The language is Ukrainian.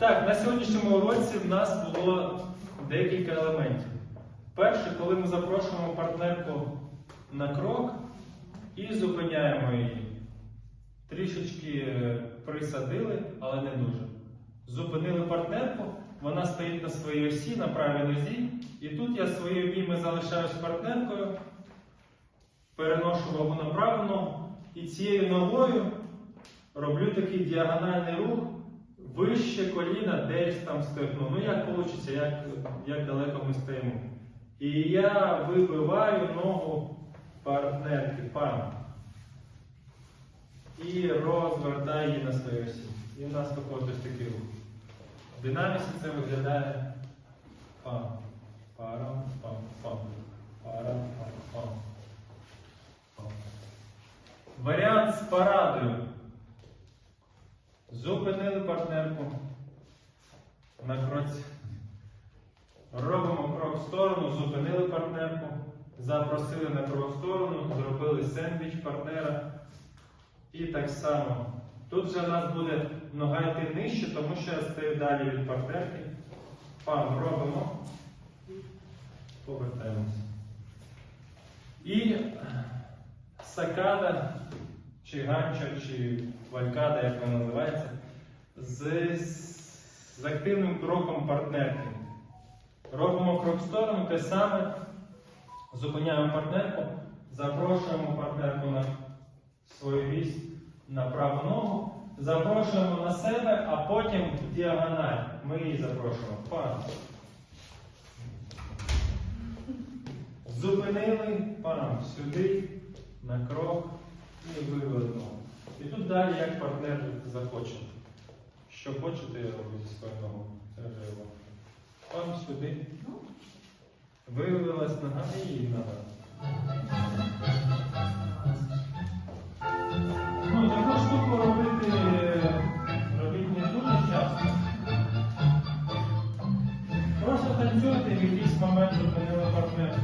Так, на сьогоднішньому уроці в нас було декілька елементів. Перше, коли ми запрошуємо партнерку на крок і зупиняємо її. Трішечки е, присадили, але не дуже. Зупинили партнерку, вона стоїть на своїй осі, на правій нозі, і тут я свої обійми залишаю з партнеркою, переношу вагу на праву і цією ногою роблю такий діагональний рух вище коліна, десь там стегну. Ну як вийде, як, як далеко ми стоїмо. І я вибиваю ногу партнерки, пам. І розвертаю її на своїй осі. І в нас виходить ось такий рух. В динаміці це виглядає пам. Парам, пам, пам. Парам, пам. пам. Варіант з парадою. Зупинили партнерку на кроці. Робимо крок в сторону, зупинили партнерку, запросили на крок в сторону, зробили сендвіч партнера. І так само. Тут вже в нас буде нога йти нижче, тому що я стою далі від партнерки. Пам, робимо. Повертаємося. І сакада, чи ганчо, чи валькада, як вона називається, з, з активним кроком партнерки. Робимо крок в сторону, те саме. Зупиняємо партнерку, запрошуємо партнерку на свою вісь на праву ногу, запрошуємо на себе, а потім в діагональ. Ми її запрошуємо. Пам. Зупинили, пам, сюди, на крок і вивели. І тут далі як партнер захоче. Що хочете робити зі своєю ногою. Це вже його. Пам сюди. Вивелась нога і її нога. Ну, таку штуку робити, робити не дуже часто. Просто танцюйте в якийсь момент зупинили партнера.